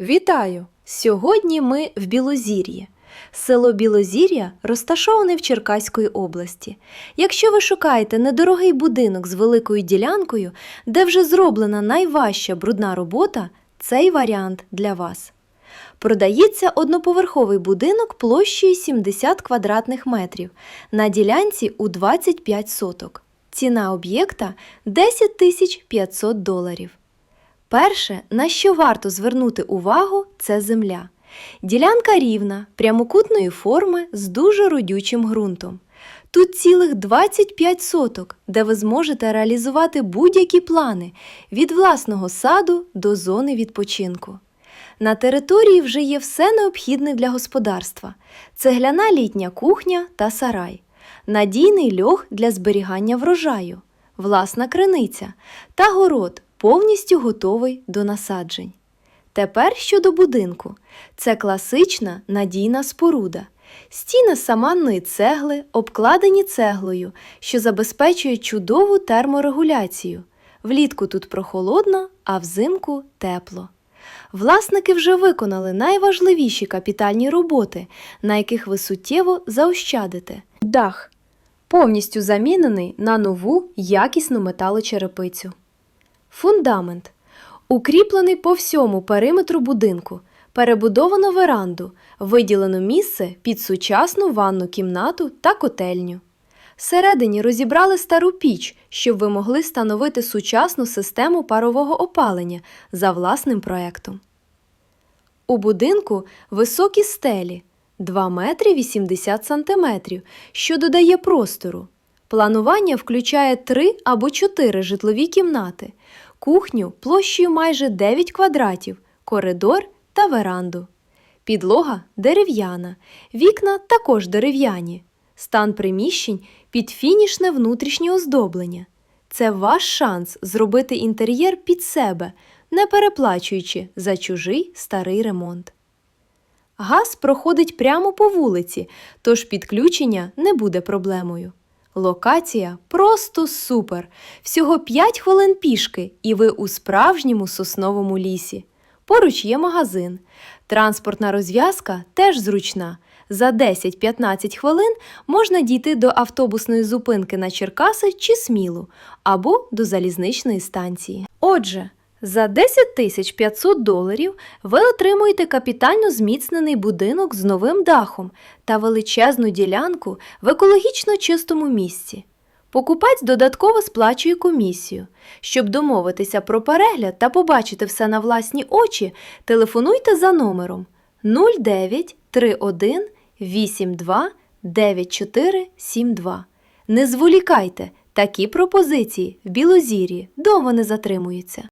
Вітаю! Сьогодні ми в Білозір'ї. Село Білозір'я розташоване в Черкаської області. Якщо ви шукаєте недорогий будинок з великою ділянкою, де вже зроблена найважча брудна робота, цей варіант для вас. Продається одноповерховий будинок площею 70 квадратних метрів на ділянці у 25 соток. Ціна об'єкта 10 тисяч 500 доларів. Перше, на що варто звернути увагу, це земля. Ділянка рівна, прямокутної форми з дуже родючим ґрунтом. Тут цілих 25 соток, де ви зможете реалізувати будь-які плани від власного саду до зони відпочинку. На території вже є все необхідне для господарства: цегляна літня кухня та сарай, надійний льох для зберігання врожаю, власна криниця та город повністю готовий до насаджень. Тепер щодо будинку. Це класична надійна споруда. Стіни саманної цегли обкладені цеглою, що забезпечує чудову терморегуляцію. Влітку тут прохолодно, а взимку тепло. Власники вже виконали найважливіші капітальні роботи, на яких ви суттєво заощадите. Дах повністю замінений на нову якісну металочерепицю. Фундамент укріплений по всьому периметру будинку, перебудовано веранду, виділено місце під сучасну ванну кімнату та котельню. Всередині розібрали стару піч, щоб ви могли встановити сучасну систему парового опалення за власним проектом. У будинку високі стелі 2 метри 80 сантиметрів, що додає простору. Планування включає 3 або 4 житлові кімнати, кухню площею майже 9 квадратів, коридор та веранду. Підлога дерев'яна, вікна також дерев'яні. Стан приміщень під фінішне внутрішнє оздоблення. Це ваш шанс зробити інтер'єр під себе, не переплачуючи за чужий старий ремонт. Газ проходить прямо по вулиці, тож підключення не буде проблемою. Локація просто супер. Всього 5 хвилин пішки, і ви у справжньому сосновому лісі. Поруч є магазин. Транспортна розв'язка теж зручна. За 10-15 хвилин можна дійти до автобусної зупинки на Черкаси чи Смілу або до залізничної станції. Отже, за 10 тисяч 500 доларів ви отримуєте капітально зміцнений будинок з новим дахом та величезну ділянку в екологічно чистому місці. Покупець додатково сплачує комісію. Щоб домовитися про перегляд та побачити все на власні очі, телефонуйте за номером 0931 82 9472. Не зволікайте, такі пропозиції в Білозір'ї довго не затримуються.